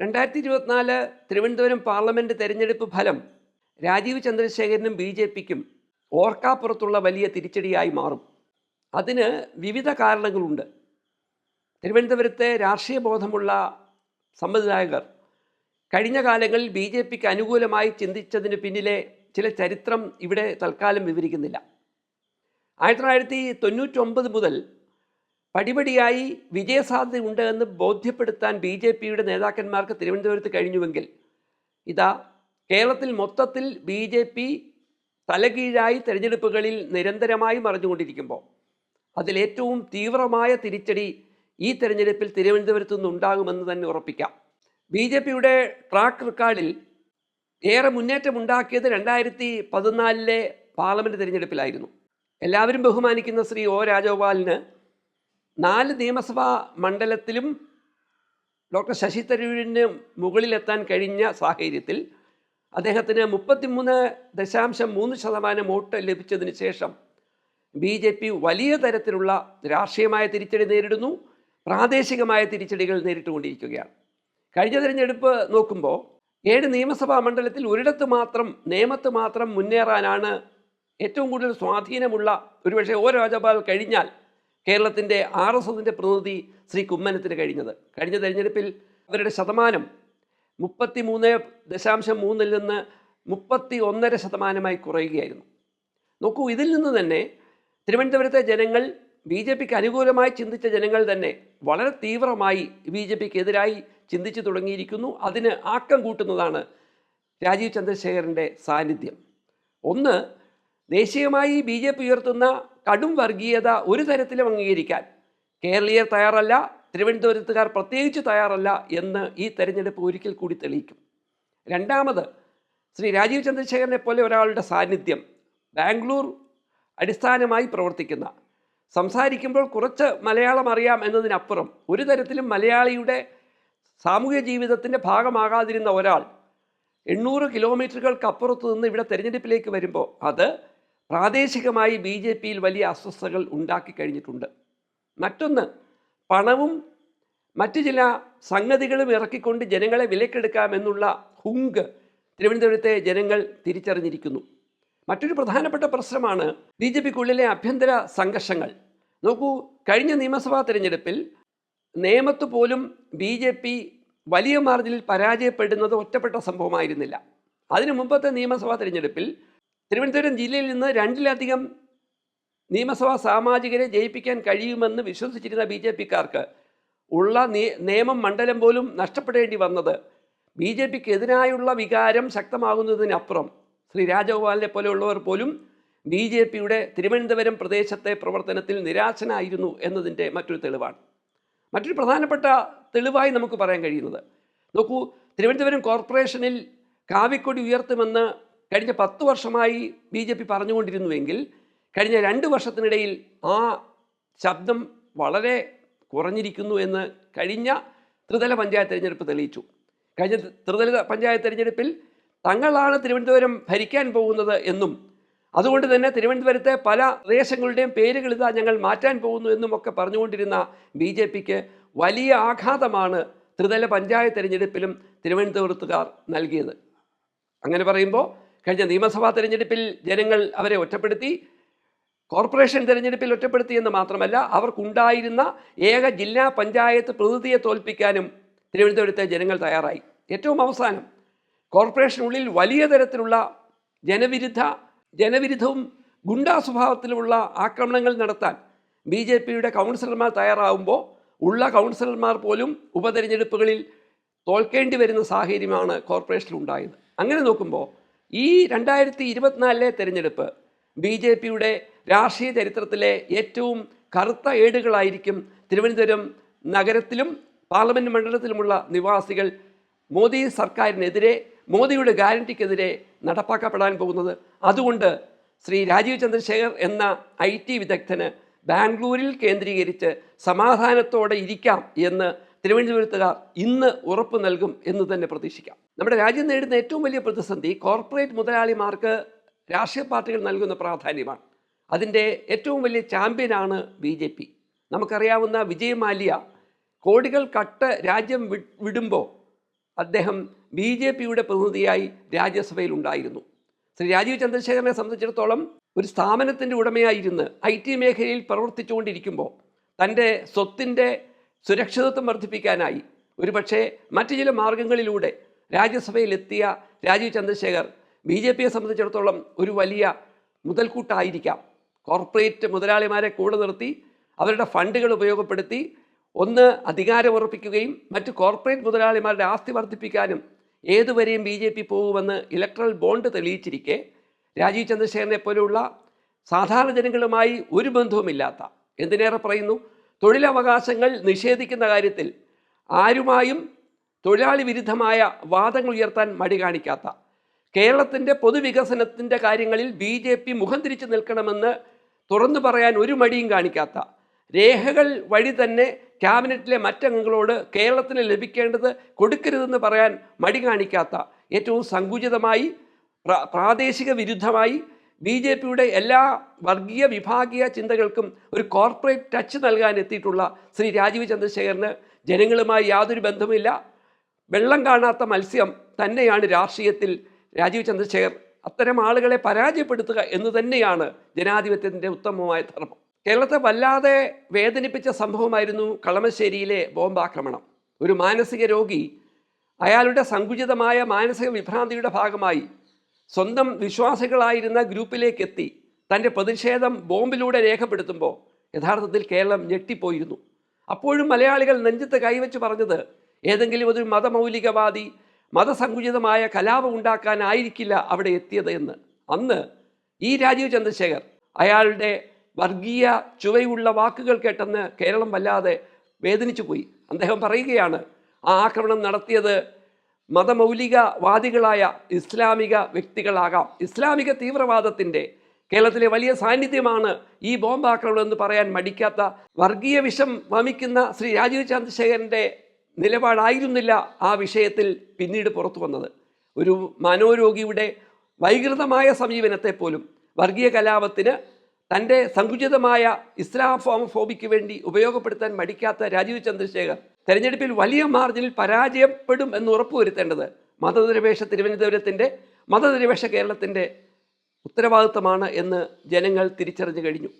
രണ്ടായിരത്തി ഇരുപത്തിനാല് തിരുവനന്തപുരം പാർലമെന്റ് തെരഞ്ഞെടുപ്പ് ഫലം രാജീവ് ചന്ദ്രശേഖരനും ബി ജെ പിക്കും ഓർക്കാപ്പുറത്തുള്ള വലിയ തിരിച്ചടിയായി മാറും. അതിന് വിവിധ കാരണങ്ങളുണ്ട്. തിരുവനന്തപുരത്തെ രാഷ്ട്രീയ ബോധമുള്ള സമ്മതിദായകർ കഴിഞ്ഞ കാലങ്ങളിൽ ബി ജെ പിക്ക് അനുകൂലമായി ചിന്തിച്ചതിന് പിന്നിലെ ചില ചരിത്രം ഇവിടെ തൽക്കാലം വിവരിക്കുന്നില്ല. ആയിരത്തി തൊള്ളായിരത്തി തൊണ്ണൂറ്റൊമ്പത് മുതൽ പടിപടിയായി വിജയസാധ്യത ഉണ്ട് എന്ന് ബോധ്യപ്പെടുത്താൻ ബി ജെ പിയുടെ നേതാക്കന്മാർക്ക് തിരുവനന്തപുരത്ത് കഴിഞ്ഞുവെങ്കിൽ ഇതാ കേരളത്തിൽ മൊത്തത്തിൽ ബി ജെ പി തലകീഴായി തെരഞ്ഞെടുപ്പുകളിൽ നിരന്തരമായി മറിഞ്ഞുകൊണ്ടിരിക്കുമ്പോൾ അതിലേറ്റവും തീവ്രമായ തിരിച്ചടി ഈ തെരഞ്ഞെടുപ്പിൽ തിരുവനന്തപുരത്തു നിന്നുണ്ടാകുമെന്ന് തന്നെ ഉറപ്പിക്കാം. ബി ജെ പിയുടെ ട്രാക്ക് റെക്കോർഡിൽ ഏറെ മുന്നേറ്റമുണ്ടാക്കിയത് രണ്ടായിരത്തി പതിനാലിലെ പാർലമെന്റ് തിരഞ്ഞെടുപ്പിലായിരുന്നു. എല്ലാവരും ബഹുമാനിക്കുന്ന ശ്രീ ഒ രാജഗോപാലിന് നാല് നിയമസഭാ മണ്ഡലത്തിലും ഡോക്ടർ ശശി തരൂരിന് മുകളിലെത്താൻ കഴിഞ്ഞ സാഹചര്യത്തിൽ അദ്ദേഹത്തിന് മുപ്പത്തിമൂന്ന് ദശാംശം മൂന്ന് ശതമാനം വോട്ട് ലഭിച്ചതിന് ശേഷം ബി ജെ പി വലിയ തരത്തിലുള്ള രാഷ്ട്രീയമായ തിരിച്ചടി നേരിടുന്നു പ്രാദേശികമായ തിരിച്ചടികൾ നേരിട്ടുകൊണ്ടിരിക്കുകയാണ്. കഴിഞ്ഞ തിരഞ്ഞെടുപ്പ് നോക്കുമ്പോൾ ഏഴ് നിയമസഭാ മണ്ഡലത്തിൽ ഒരിടത്ത് മാത്രം നിയമത്ത് മാത്രം മുന്നേറാനാണ് ഏറ്റവും കൂടുതൽ സ്വാധീനമുള്ള ഒരുപക്ഷെ ഓ രാജപാൽ കഴിഞ്ഞാൽ കേരളത്തിന്റെ ആർ എസ് എസിന്റെ പ്രതിനിധി ശ്രീ കുമ്മനത്തിന് കഴിഞ്ഞത്. കഴിഞ്ഞ തെരഞ്ഞെടുപ്പിൽ അവരുടെ ശതമാനം മുപ്പത്തി മൂന്ന് ദശാംശം മൂന്നിൽ നിന്ന് മുപ്പത്തി ഒന്നര ശതമാനമായി കുറയുകയായിരുന്നു. നോക്കൂ ഇതിൽ നിന്ന് തന്നെ തിരുവനന്തപുരത്തെ ജനങ്ങൾ ബി ജെ പിക്ക് അനുകൂലമായി ചിന്തിച്ച ജനങ്ങൾ തന്നെ വളരെ തീവ്രമായി ബി ജെ പിക്ക് എതിരായി ചിന്തിച്ചു തുടങ്ങിയിരിക്കുന്നു. അതിന് ആക്കം കൂട്ടുന്നതാണ് രാജീവ് ചന്ദ്രശേഖരന്റെ സാന്നിധ്യം. ഒന്ന് ദേശീയമായി ബി ജെ പി ഉയർത്തുന്ന കടും വർഗീയത ഒരു തരത്തിലും അംഗീകരിക്കാൻ കേരളീയർ തയ്യാറല്ല തിരുവനന്തപുരത്തുകാർ പ്രത്യേകിച്ച് തയ്യാറല്ല എന്ന് ഈ തെരഞ്ഞെടുപ്പ് ഒരിക്കൽ കൂടി തെളിയിക്കും. രണ്ടാമത് ശ്രീ രാജീവ് ചന്ദ്രശേഖരനെ പോലെ ഒരാളുടെ സാന്നിധ്യം ബാംഗ്ലൂർ അടിസ്ഥാനമായി പ്രവർത്തിക്കുന്ന സംസാരിക്കുമ്പോൾ കുറച്ച് മലയാളം അറിയാം എന്നതിനപ്പുറം ഒരു തരത്തിലും മലയാളിയുടെ സാമൂഹ്യ ജീവിതത്തിന്റെ ഭാഗമാകാതിരുന്ന ഒരാൾ എണ്ണൂറ് കിലോമീറ്ററുകൾക്കപ്പുറത്ത് നിന്ന് ഇവിടെ തിരഞ്ഞെടുപ്പിലേക്ക് വരുമ്പോൾ അത് പ്രാദേശികമായി ബി ജെ പിയിൽ വലിയ അസ്വസ്ഥതകൾ ഉണ്ടാക്കി കഴിഞ്ഞിട്ടുണ്ട്. മറ്റൊന്ന് പണവും മറ്റു ചില സംഗതികളും ഇറക്കിക്കൊണ്ട് ജനങ്ങളെ വിലക്കെടുക്കാമെന്നുള്ള ഹുങ്ക് തിരുവനന്തപുരത്തെ ജനങ്ങൾ തിരിച്ചറിഞ്ഞിരിക്കുന്നു. മറ്റൊരു പ്രധാനപ്പെട്ട പ്രശ്നമാണ് ബി ജെ പിക്കുള്ളിലെ ആഭ്യന്തര സംഘർഷങ്ങൾ. നോക്കൂ കഴിഞ്ഞ നിയമസഭാ തിരഞ്ഞെടുപ്പിൽ നിയമത്ത് പോലും ബി ജെ പി വലിയ മാർജിനിൽ പരാജയപ്പെടുന്നത് ഒറ്റപ്പെട്ട സംഭവമായിരുന്നില്ല. അതിനു മുമ്പത്തെ നിയമസഭാ തിരഞ്ഞെടുപ്പിൽ തിരുവനന്തപുരം ജില്ലയിൽ നിന്ന് രണ്ടിലധികം നിയമസഭാ സാമാജികരെ ജയിപ്പിക്കാൻ കഴിയുമെന്ന് വിശ്വസിച്ചിരുന്ന ബി ജെ പിക്കാർക്ക് ഉള്ള നിയമം മണ്ഡലം പോലും നഷ്ടപ്പെടേണ്ടി വന്നത്. ബി ജെ പിക്ക് എതിരായുള്ള വികാരം ശക്തമാകുന്നതിനപ്പുറം ശ്രീ രാജഗോപാലിനെ പോലെയുള്ളവർ പോലും ബി ജെ പിയുടെ തിരുവനന്തപുരം പ്രദേശത്തെ പ്രവർത്തനത്തിൽ നിരാശനായിരുന്നു എന്നതിന്റെ മറ്റൊരു തെളിവാണ്. മറ്റൊരു പ്രധാനപ്പെട്ട തെളിവായി നമുക്ക് പറയാൻ കഴിയുന്നത്. നോക്കൂ തിരുവനന്തപുരം കോർപ്പറേഷനിൽ കാവിക്കൊടി ഉയർത്തുമെന്ന് കഴിഞ്ഞ പത്ത് വർഷമായി ബി ജെ പി പറഞ്ഞുകൊണ്ടിരുന്നുവെങ്കിൽ കഴിഞ്ഞ രണ്ട് വർഷത്തിനിടയിൽ ആ ശബ്ദം വളരെ കുറഞ്ഞിരിക്കുന്നു എന്ന് കഴിഞ്ഞ ത്രിതല പഞ്ചായത്ത് തിരഞ്ഞെടുപ്പ് തെളിയിച്ചു. കഴിഞ്ഞ ത്രിതല പഞ്ചായത്ത് തിരഞ്ഞെടുപ്പിൽ തങ്ങളാണ് തിരുവനന്തപുരം ഭരിക്കാൻ പോകുന്നത് എന്നും അതുകൊണ്ട് തന്നെ തിരുവനന്തപുരത്തെ പല പ്രദേശങ്ങളുടെയും പേരുകൾ ഇതാ ഞങ്ങൾ മാറ്റാൻ പോകുന്നു എന്നും ഒക്കെ പറഞ്ഞുകൊണ്ടിരുന്ന ബി ജെ പിക്ക് വലിയ ആഘാതമാണ് ത്രിതല പഞ്ചായത്ത് തിരഞ്ഞെടുപ്പിലും തിരുവനന്തപുരത്തുകാർ നൽകിയത്. അങ്ങനെ പറയുമ്പോൾ കഴിഞ്ഞ നിയമസഭാ തെരഞ്ഞെടുപ്പിൽ ജനങ്ങൾ അവരെ ഒറ്റപ്പെടുത്തി കോർപ്പറേഷൻ തെരഞ്ഞെടുപ്പിൽ ഒറ്റപ്പെടുത്തി എന്ന് മാത്രമല്ല അവർക്കുണ്ടായിരുന്ന ഏക ജില്ലാ പഞ്ചായത്ത് പ്രതിനിധിയെ തോൽപ്പിക്കാനും തിരുവനന്തപുരത്തെ ജനങ്ങൾ തയ്യാറായി. ഏറ്റവും അവസാനം കോർപ്പറേഷനുള്ളിൽ വലിയ തരത്തിലുള്ള ജനവിരുദ്ധ ജനവിരുദ്ധവും ഗുണ്ടാ സ്വഭാവത്തിലുമുള്ള ആക്രമണങ്ങൾ നടത്താൻ ബി ജെ പിയുടെ കൗൺസിലർമാർ തയ്യാറാവുമ്പോൾ ഉള്ള കൗൺസിലർമാർ പോലും ഉപതെരഞ്ഞെടുപ്പുകളിൽ തോൽക്കേണ്ടി വരുന്ന സാഹചര്യമാണ് കോർപ്പറേഷനിൽ ഉണ്ടായത് അങ്ങനെ നോക്കുമ്പോൾ ഈ രണ്ടായിരത്തി ഇരുപത്തിനാലിലെ തെരഞ്ഞെടുപ്പ് ബി ജെ പിയുടെ രാഷ്ട്രീയ ചരിത്രത്തിലെ ഏറ്റവും കറുത്ത ഏടുകളായിരിക്കും തിരുവനന്തപുരം നഗരത്തിലും പാർലമെന്റ് മണ്ഡലത്തിലുമുള്ള നിവാസികൾ മോദി സർക്കാരിനെതിരെ മോദിയുടെ ഗ്യാരണ്ടിക്കെതിരെ നടപ്പാക്കപ്പെടാൻ പോകുന്നത്. അതുകൊണ്ട് ശ്രീ രാജീവ് ചന്ദ്രശേഖർ എന്ന ഐ ടി വിദഗ്ധന് ബാംഗ്ലൂരിൽ കേന്ദ്രീകരിച്ച് സമാധാനത്തോടെ ഇരിക്കാം എന്ന് തിരുവനന്തപുരത്തുകാർ ഇന്ന് ഉറപ്പ് നൽകും എന്ന് തന്നെ പ്രതീക്ഷിക്കാം. നമ്മുടെ രാജ്യം നേരിടുന്ന ഏറ്റവും വലിയ പ്രതിസന്ധി കോർപ്പറേറ്റ് മുതലാളിമാർക്ക് രാഷ്ട്രീയ പാർട്ടികൾ നൽകുന്ന പ്രാധാന്യമാണ്. അതിന്റെ ഏറ്റവും വലിയ ചാമ്പ്യനാണ് ബി ജെ പി. നമുക്കറിയാവുന്ന വിജയ് മാലിയ കോടികൾ കട്ട് രാജ്യം വിടുമ്പോൾ അദ്ദേഹം ബി ജെ പിയുടെ പ്രതിനിധിയായി രാജ്യസഭയിൽ ഉണ്ടായിരുന്നു. ശ്രീ രാജീവ് ചന്ദ്രശേഖരനെ സംബന്ധിച്ചിടത്തോളം ഒരു സ്ഥാപനത്തിന്റെ ഉടമയായിരുന്നു ഐ ടി മേഖലയിൽ പ്രവർത്തിച്ചുകൊണ്ടിരിക്കുമ്പോൾ തന്റെ സ്വത്തിന്റെ സുരക്ഷിതത്വം വർദ്ധിപ്പിക്കാനായി ഒരുപക്ഷെ മറ്റു ചില മാർഗങ്ങളിലൂടെ രാജ്യസഭയിലെത്തിയ രാജീവ് ചന്ദ്രശേഖർ ബി ജെ പിയെ സംബന്ധിച്ചിടത്തോളം ഒരു വലിയ മുതൽക്കൂട്ടായിരിക്കാം. കോർപ്പറേറ്റ് മുതലാളിമാരെ കൂടെ നിർത്തി അവരുടെ ഫണ്ടുകൾ ഉപയോഗപ്പെടുത്തി ഒന്ന് അധികാരമുറപ്പിക്കുകയും മറ്റ് കോർപ്പറേറ്റ് മുതലാളിമാരുടെ ആസ്തി വർദ്ധിപ്പിക്കാനും ഏതുവരെയും ബി ജെ പി പോകുമെന്ന് ഇലക്ട്രൽ ബോണ്ട് തെളിയിച്ചിരിക്കെ രാജീവ് ചന്ദ്രശേഖരനെ പോലെയുള്ള സാധാരണ ജനങ്ങളുമായി ഒരു ബന്ധവുമില്ലാത്ത എന്തിനേറെ പറയുന്നു? തൊഴിലവകാശങ്ങൾ നിഷേധിക്കുന്ന കാര്യത്തിൽ ആരുമായും തൊഴിലാളി വിരുദ്ധമായ വാദങ്ങൾ ഉയർത്താൻ മടി കാണിക്കാത്ത. കേരളത്തിന്റെ പൊതുവികസനത്തിന്റെ കാര്യങ്ങളിൽ ബി ജെ പി മുഖം തിരിച്ചു നിൽക്കണമെന്ന് തുറന്നു പറയാൻ ഒരു മടിയും കാണിക്കാത്ത. രേഖകൾ വഴി തന്നെ ക്യാബിനറ്റിലെ മറ്റംഗങ്ങളോട് കേരളത്തിന് ലഭിക്കേണ്ടത് കൊടുക്കരുതെന്ന് പറയാൻ മടി കാണിക്കാത്ത. ഏറ്റവും സങ്കുചിതമായി പ്രാദേശിക വിരുദ്ധമായി ബി ജെ പിയുടെ എല്ലാ വർഗീയ വിഭാഗീയ ചിന്തകൾക്കും ഒരു കോർപ്പറേറ്റ് ടച്ച് നൽകാൻ എത്തിയിട്ടുള്ള ശ്രീ രാജീവ് ചന്ദ്രശേഖരന് ജനങ്ങളുമായി യാതൊരു ബന്ധവുമില്ല. വെള്ളം കാണാത്ത മത്സ്യം തന്നെയാണ് രാഷ്ട്രീയത്തിൽ രാജീവ് ചന്ദ്രശേഖർ അത്തരം ആളുകളെ പരാജയപ്പെടുത്തുക എന്ന് തന്നെയാണ് ജനാധിപത്യത്തിന്റെ ഉത്തമമായ ധർമ്മം. കേരളത്തെ വല്ലാതെ വേദനിപ്പിച്ച സംഭവമായിരുന്നു കളമശ്ശേരിയിലെ ബോംബാക്രമണം. ഒരു മാനസിക രോഗി അയാളുടെ സങ്കുചിതമായ മാനസിക വിഭ്രാന്തിയുടെ ഭാഗമായി സ്വന്തം വിശ്വാസികളായിരുന്ന ഗ്രൂപ്പിലേക്ക് എത്തി തന്റെ പ്രതിഷേധം ബോംബിലൂടെ രേഖപ്പെടുത്തുമ്പോൾ യഥാർത്ഥത്തിൽ കേരളം ഞെട്ടിപ്പോയിരുന്നു. അപ്പോഴും മലയാളികൾ നെഞ്ചത്ത് കൈവച്ച് പറഞ്ഞത് ഏതെങ്കിലും ഒരു മതമൗലികവാദി മതസങ്കുചിതമായ കലാപം ഉണ്ടാക്കാനായിരിക്കില്ല അവിടെ എത്തിയത് എന്ന്. അന്ന് ഈ രാജീവ് ചന്ദ്രശേഖർ അയാളുടെ വർഗീയ ചുവയുള്ള വാക്കുകൾ കേട്ടെന്ന് കേരളം വല്ലാതെ വേദനിച്ചു പോയി. അദ്ദേഹം പറയുകയാണ് ആ ആക്രമണം നടത്തിയത് മതമൗലികവാദികളായ ഇസ്ലാമിക വ്യക്തികളാകാം. ഇസ്ലാമിക തീവ്രവാദത്തിന്റെ കേരളത്തിലെ വലിയ സാന്നിധ്യമാണ് ഈ ബോംബാക്രമണം എന്ന് പറയാൻ മടിക്കാത്ത വർഗീയ വിഷം വമിക്കുന്ന ശ്രീ രാജീവ് ചന്ദ്രശേഖരന്റെ നിലപാടായിരുന്നില്ല ആ വിഷയത്തിൽ പിന്നീട് പുറത്തു വന്നത്. ഒരു മനോരോഗിയുടെ വൈകൃതമായ സമീപനത്തെ പോലും വർഗീയ കലാപത്തിന് തന്റെ സങ്കുചിതമായ ഇസ്ലാം ഫോമോഫോബിക്ക് വേണ്ടി ഉപയോഗപ്പെടുത്താൻ മടിക്കാത്ത രാജീവ് ചന്ദ്രശേഖർ തെരഞ്ഞെടുപ്പിൽ വലിയ മാർജിനിൽ പരാജയപ്പെടും എന്ന് ഉറപ്പുവരുത്തേണ്ടത് മതനിരപേക്ഷ തിരുവനന്തപുരത്തിന്റെ മതനിരപേക്ഷ കേരളത്തിന്റെ ഉത്തരവാദിത്തമാണ് എന്ന് ജനങ്ങൾ തിരിച്ചറിഞ്ഞു കഴിഞ്ഞു.